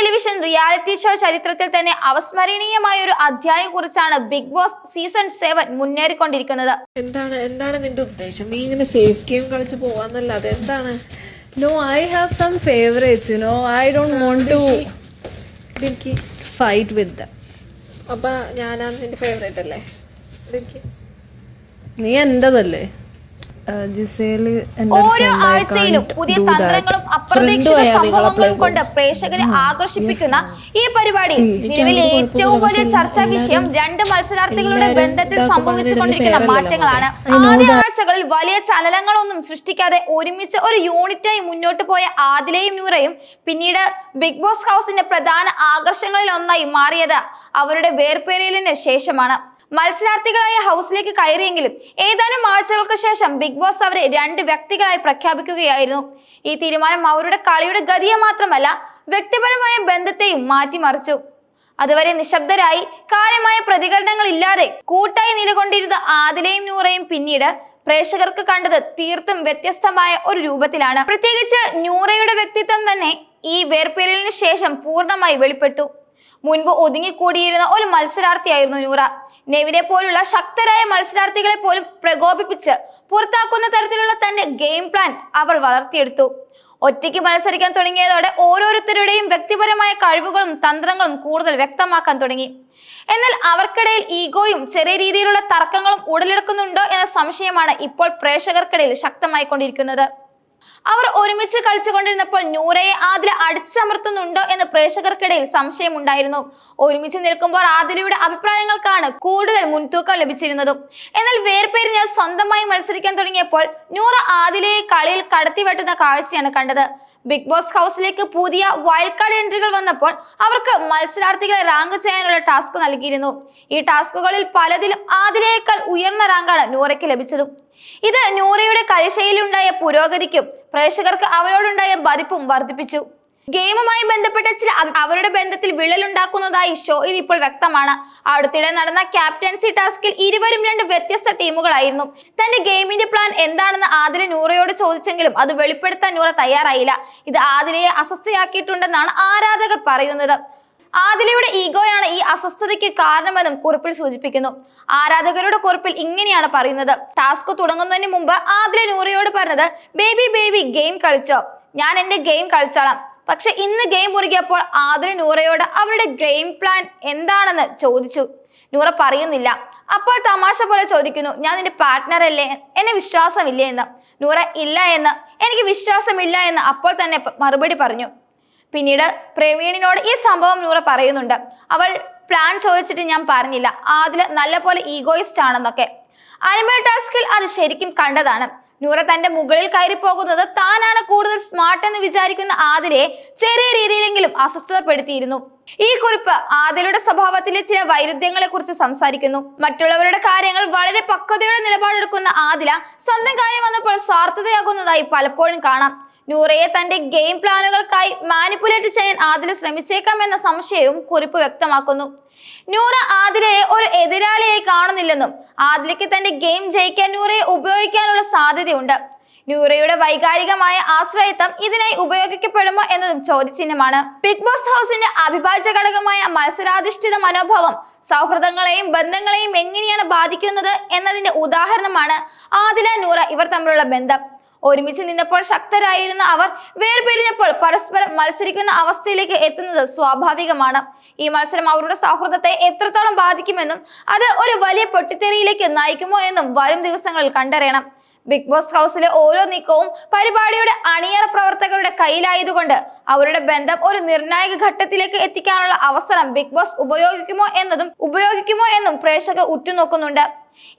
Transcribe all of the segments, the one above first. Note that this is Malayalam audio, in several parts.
ടെലിവിഷൻ റിയാലിറ്റി ഷോ ചരിത്രത്തിൽ തന്നെ അവസ്മരണീയമായ ഒരു അധ്യായം കുറിച്ചാണ് ബിഗ് ബോസ് സീസൺ സെവൻ മുന്നേറിക്കൊണ്ടിരിക്കുന്നത്. എന്താണ് എന്താണ് നിന്റെ ഉദ്ദേശം? നീ ഇങ്ങനെ സേഫ് ഗെയിം കളിച്ച് പോവാന്നല്ലാതെ എന്താണ് No, I have some favorites, you know. I don't want to എനിക്ക് fight with them. അപ്പൊ ഞാനാ നിന്റെ ഫേവറേറ്റ് അല്ലേ? എനിക്ക് നീ എന്റേതല്ലേ ജിസേൽ ഓരോ ആഴ്ചയിലും പുതിയ തന്ത്രങ്ങളും അപ്രതീക്ഷിത സംഭവങ്ങളും കൊണ്ട് പ്രേക്ഷകരെ ആകർഷിപ്പിക്കുന്ന ഈ പരിപാടി. നിലവിൽ ഏറ്റവും വലിയ ചർച്ചാ വിഷയം രണ്ട് മത്സരാർത്ഥികളുടെ ബന്ധത്തിൽ സംഭവിച്ചുകൊണ്ടിരിക്കുന്ന മാറ്റങ്ങളാണ്. ആദ്യ ആഴ്ചകളിൽ വലിയ ചലനങ്ങളൊന്നും സൃഷ്ടിക്കാതെ ഒരുമിച്ച് ഒരു യൂണിറ്റായി മുന്നോട്ട് പോയ ആദിലയും നൂറയും പിന്നീട് ബിഗ് ബോസ് ഹൗസിന്റെ പ്രധാന ആകർഷണങ്ങളിൽ ഒന്നായി മാറിയത് അവരുടെ വേർപേരലിന് ശേഷമാണ്. മത്സരാർത്ഥികളായ ഹൗസിലേക്ക് കയറിയെങ്കിലും ഏതാനും ആഴ്ചകൾക്ക് ശേഷം ബിഗ് ബോസ് അവരെ രണ്ട് വ്യക്തികളായി പ്രഖ്യാപിക്കുകയായിരുന്നു. ഈ തീരുമാനം അവരുടെ കളിയുടെ ഗതിയെ മാത്രമല്ല വ്യക്തിപരമായ ബന്ധത്തെയും മാറ്റിമറിച്ചു. അതുവരെ നിശബ്ദരായി കാര്യമായ പ്രതികരണങ്ങൾ ഇല്ലാതെ കൂട്ടായി നിലകൊണ്ടിരുന്ന ആദിലയും നൂറയും പിന്നീട് പ്രേക്ഷകർക്ക് കണ്ടത് തീർത്തും വ്യത്യസ്തമായ ഒരു രൂപത്തിലാണ്. പ്രത്യേകിച്ച് നൂറയുടെ വ്യക്തിത്വം തന്നെ ഈ വേർപിരലിന് ശേഷം പൂർണമായി വെളിപ്പെട്ടു. മുൻപ് ഒതുങ്ങിക്കൂടിയിരുന്ന ഒരു മത്സരാർത്ഥിയായിരുന്നു നൂറ. നെവിനെ പോലുള്ള ശക്തരായ മത്സരാർത്ഥികളെ പോലും പ്രകോപിപ്പിച്ച് പുറത്താക്കുന്ന തരത്തിലുള്ള തന്റെ ഗെയിം പ്ലാൻ അവർ വളർത്തിയെടുത്തു. ഒറ്റയ്ക്ക് മത്സരിക്കാൻ തുടങ്ങിയതോടെ ഓരോരുത്തരുടെയും വ്യക്തിപരമായ കഴിവുകളും തന്ത്രങ്ങളും കൂടുതൽ വ്യക്തമാക്കാൻ തുടങ്ങി. എന്നാൽ അവർക്കിടയിൽ ഈഗോയും ചെറിയ രീതിയിലുള്ള തർക്കങ്ങളും ഉടലെടുക്കുന്നുണ്ടോ എന്ന സംശയമാണ് ഇപ്പോൾ പ്രേക്ഷകർക്കിടയിൽ ശക്തമായിക്കൊണ്ടിരിക്കുന്നത് അവർ ഒരുമിച്ച് കളിച്ചുകൊണ്ടിരുന്നപ്പോൾ നൂറയെ ആദില അടിച്ചമർത്തുന്നുണ്ടോ എന്ന് പ്രേക്ഷകർക്കിടയിൽ സംശയമുണ്ടായിരുന്നു. ഒരുമിച്ച് നിൽക്കുമ്പോൾ ആദിലയുടെ അഭിപ്രായങ്ങൾക്കാണ് കൂടുതൽ മുൻതൂക്കം ലഭിച്ചിരുന്നതും. എന്നാൽ വേർപേരിന് സ്വന്തമായി മത്സരിക്കാൻ തുടങ്ങിയപ്പോൾ നൂറ ആദിലയെ കളിയിൽ കടത്തിവെട്ടുന്ന കാഴ്ചയാണ് കണ്ടത്. ബിഗ് ബോസ് ഹൗസിലേക്ക് പുതിയ വൈൽഡ് കാർഡ് എൻട്രികൾ വന്നപ്പോൾ അവർക്ക് മത്സരാർത്ഥികളെ റാങ്ക് ചെയ്യാനുള്ള ടാസ്ക് നൽകിയിരുന്നു. ഈ ടാസ്കുകളിൽ പലതിലും ആദിലയേക്കാൾ ഉയർന്ന റാങ്കാണ് നൂറയ്ക്ക് ലഭിച്ചതും. ഇത് നൂറയുടെ കലശയിലുണ്ടായ പുരോഗതിക്കും പ്രേക്ഷകർക്ക് അവരോടുണ്ടായ മതിപ്പും വർദ്ധിപ്പിച്ചു. ഗെയിമുമായി ബന്ധപ്പെട്ട ചില അവരുടെ ബന്ധത്തിൽ വിള്ളലുണ്ടാക്കുന്നതായി ഷോയിൽ ഇപ്പോൾ വ്യക്തമാണ്. അടുത്തിടെ നടന്ന ക്യാപ്റ്റൻസി ടാസ്കിൽ ഇരുവരും രണ്ട് വ്യത്യസ്ത ടീമുകളായിരുന്നു. തന്റെ ഗെയിമിന്റെ പ്ലാൻ എന്താണെന്ന് ആദില നൂറയോട് ചോദിച്ചെങ്കിലും അത് വെളിപ്പെടുത്താൻ നൂറ തയ്യാറായില്ല. ഇത് ആദിലയെ അസ്വസ്ഥയാക്കിയിട്ടുണ്ടെന്നാണ് ആരാധകർ പറയുന്നത്. ആദിലയുടെ ഈഗോയാണ് ഈ അസ്വസ്ഥതയ്ക്ക് കാരണമെന്നും കുറിപ്പിൽ സൂചിപ്പിക്കുന്നു. ആരാധകരുടെ കുറിപ്പിൽ ഇങ്ങനെയാണ് പറയുന്നത്. ടാസ്ക് തുടങ്ങുന്നതിന് മുമ്പ് ആദില നൂറയോട് പറഞ്ഞത് ബേബി ബേബി ഗെയിം കളിച്ചോ. ഞാൻ എന്റെ ഗെയിം കളിച്ചോളാം. പക്ഷെ ഇന്ന് ഗെയിം മുറുകിയപ്പോൾ ആദില നൂറയോട് അവരുടെ ഗെയിം പ്ലാൻ എന്താണെന്ന് ചോദിച്ചു. നൂറ പറയുന്നില്ല. അപ്പോൾ തമാശ പോലെ ചോദിക്കുന്നു ഞാൻ നിന്റെ പാർട്ട്ണർ അല്ലേ? എന്നെ വിശ്വാസമില്ലേ? എന്ന്. നൂറ ഇല്ല എന്ന്. എനിക്ക് വിശ്വാസമില്ല എന്ന് അപ്പോൾ തന്നെ മറുപടി പറഞ്ഞു. പിന്നീട് പ്രവീണിനോട് ഈ സംഭവം നൂറ പറയുന്നുണ്ട്. അവൾ പ്ലാൻ ചോദിച്ചിട്ട് ഞാൻ പറഞ്ഞില്ല. ആദില നല്ലപോലെ ഈഗോയിസ്റ്റ് ആണെന്നൊക്കെ. അനിമൽ ടാസ്കിൽ അത് ശരിക്കും കണ്ടതാണ്. നൂറ തന്റെ മുകളിൽ കയറി പോകുന്നത് താനാണ് കൂടുതൽ സ്മാർട്ട് എന്ന് വിചാരിക്കുന്ന ആദിലയെ ചെറിയ രീതിയിലെങ്കിലും അസ്വസ്ഥതപ്പെടുത്തിയിരുന്നു. ഈ കുറിപ്പ് ആദിലയുടെ സ്വഭാവത്തിലെ ചില വൈരുദ്ധ്യങ്ങളെ കുറിച്ച് സംസാരിക്കുന്നു. മറ്റുള്ളവരുടെ കാര്യങ്ങൾ വളരെ പക്വതയോടെ നിലപാടെടുക്കുന്ന ആദില സ്വന്തം കാര്യം വന്നപ്പോൾ സ്വാർത്ഥതയാകുന്നതായി പലപ്പോഴും കാണാം. നൂറയെ തന്റെ ഗെയിം പ്ലാനുകൾക്കായി മാനിപ്പുലേറ്റ് ചെയ്യാൻ ആദിൽ ശ്രമിച്ചേക്കാം എന്ന സംശയവും കുറിപ്പ് വ്യക്തമാക്കുന്നു. നൂറ ആദിലയെ ഒരു എതിരാളിയായി കാണുന്നില്ലെന്നും ആദിലയ്ക്ക് തന്റെ ഗെയിം ജയിക്കാൻ നൂറയെ ഉപയോഗിക്കാനുള്ള സാധ്യതയുണ്ട്. നൂറയുടെ വൈകാരികമായ ആശ്രയത്വം ഇതിനായി ഉപയോഗിക്കപ്പെടുമോ എന്നതും ചോദ്യചിഹ്നമാണ്. ബിഗ് ബോസ് ഹൗസിന്റെ അവിഭാജ്യ ഘടകമായ മത്സരാധിഷ്ഠിത മനോഭാവം സൗഹൃദങ്ങളെയും ബന്ധങ്ങളെയും എങ്ങനെയാണ് ബാധിക്കുന്നത് എന്നതിന്റെ ഉദാഹരണമാണ് ആദില നൂറ ഇവർ തമ്മിലുള്ള ബന്ധം. ഒരുമിച്ച് നിന്നപ്പോൾ ശക്തരായിരുന്ന അവർ വേർപിരിഞ്ഞപ്പോൾ പരസ്പരം മത്സരിക്കുന്ന അവസ്ഥയിലേക്ക് എത്തുന്നത് സ്വാഭാവികമാണ്. ഈ മത്സരം അവരുടെ സൗഹൃദത്തെ എത്രത്തോളം ബാധിക്കുമെന്നും അത് ഒരു വലിയ പൊട്ടിത്തെറിയിലേക്ക് നയിക്കുമോ എന്നും വരും ദിവസങ്ങളിൽ കണ്ടറിയണം. ബിഗ് ബോസ് ഹൗസിലെ ഓരോ നീക്കവും പരിപാടിയുടെ അണിയറ പ്രവർത്തകരുടെ കയ്യിലായതുകൊണ്ട് അവരുടെ ബന്ധം ഒരു നിർണായക ഘട്ടത്തിലേക്ക് എത്തിക്കാനുള്ള അവസരം ബിഗ് ബോസ് ഉപയോഗിക്കുമോ എന്നതും ഉപയോഗിക്കുമോ എന്നും പ്രേക്ഷകർ ഉറ്റുനോക്കുന്നുണ്ട്.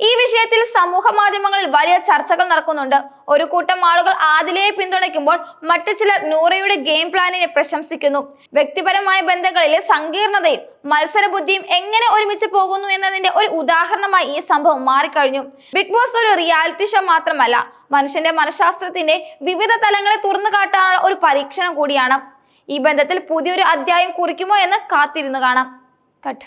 ഈ വിഷയത്തിൽ സമൂഹ മാധ്യമങ്ങളിൽ വലിയ ചർച്ചകൾ നടക്കുന്നുണ്ട്. ഒരു കൂട്ടം ആളുകൾ ആദിലയെ പിന്തുണയ്ക്കുമ്പോൾ മറ്റു ചിലർ നൂറയുടെ ഗെയിം പ്ലാനിനെ പ്രശംസിക്കുന്നു. വ്യക്തിപരമായ ബന്ധങ്ങളിലെ സങ്കീർണതയും മത്സരബുദ്ധിയും എങ്ങനെ ഒരുമിച്ച് പോകുന്നു എന്നതിന്റെ ഒരു ഉദാഹരണമായി ഈ സംഭവം മാറിക്കഴിഞ്ഞു. ബിഗ് ബോസ് ഒരു റിയാലിറ്റി ഷോ മാത്രമല്ല മനുഷ്യന്റെ മനഃശാസ്ത്രത്തിന്റെ വിവിധ തലങ്ങളെ തുറന്നു കാട്ടാനുള്ള ഒരു പരീക്ഷണം കൂടിയാണ്. ഈ ബന്ധത്തിൽ പുതിയൊരു അധ്യായം കുറിക്കുമോ എന്ന് കാത്തിരുന്നു കാണാം.